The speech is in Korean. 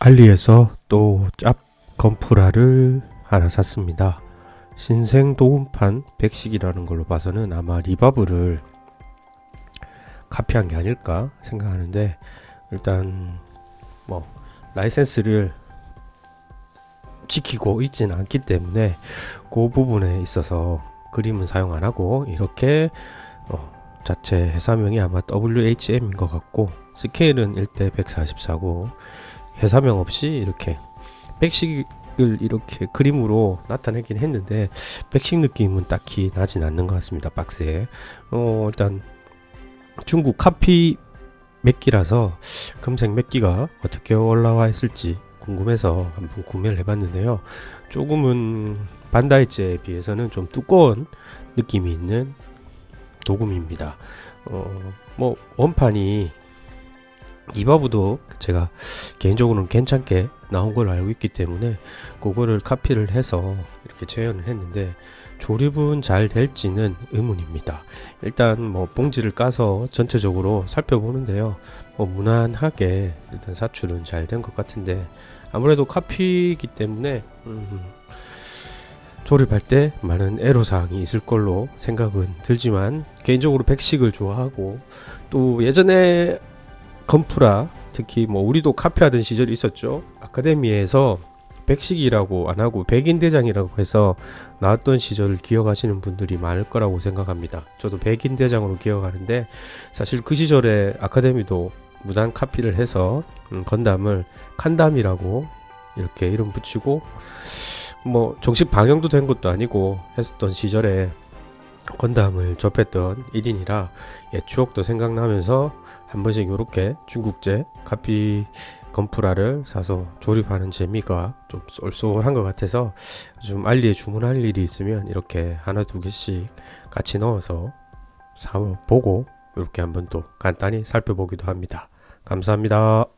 알리에서 또 짭 건프라를 하나 샀습니다. 신생 도움판 백식이라는 걸로 봐서는 아마 리바브를 카피한 게 아닐까 생각하는데 일단 뭐 라이센스를 지키고 있지는 않기 때문에 그 부분에 있어서 그림은 사용 안 하고 이렇게 어, 자체 회사명이 아마 WHM인 것 같고 스케일은 1대 144고 회사명 없이 이렇게 백식을 이렇게 그림으로 나타내긴 했는데 백식 느낌은 딱히 나진 않는 것 같습니다 박스에. 어 일단 중국 카피 맥기라서 금색 맥기가 어떻게 올라와 있을지 궁금해서 한번 구매를 해봤는데요. 조금은 반다이즈에 비해서는 좀 두꺼운 느낌이 있는 도금입니다. 어 뭐 원판이 이바브도 제가 개인적으로는 괜찮게 나온 걸로 알고 있기 때문에 그거를 카피를 해서 이렇게 재현을 했는데 조립은 잘 될지는 의문입니다. 일단 뭐 봉지를 까서 전체적으로 살펴보는데요. 뭐 무난하게 일단 사출은 잘 된 것 같은데 아무래도 카피이기 때문에 음, 조립할 때 많은 애로사항이 있을 걸로 생각은 들지만 개인적으로 백식을 좋아하고 또 예전에 건프라 특히 뭐 우리도 카피하던 시절이 있었죠. 아카데미에서 백식이라고 안 하고 백인 대장이라고 해서 나왔던 시절을 기억하시는 분들이 많을 거라고 생각합니다. 저도 백인 대장으로 기억하는데 사실 그 시절에 아카데미도 무단 카피를 해서 음, 건담을 칸담이라고 이렇게 이름 붙이고 뭐 정식 방영도 된 것도 아니고 했었던 시절에 건담을 접했던 1인이라 옛 추억도 생각나면서 한 번씩 이렇게 중국제 카피 건프라를 사서 조립하는 재미가 좀 쏠쏠한 것 같아서 좀 알리에 주문할 일이 있으면 이렇게 하나 두 개씩 같이 넣어서 사 보고 이렇게 한번 또 간단히 살펴보기도 합니다. 감사합니다.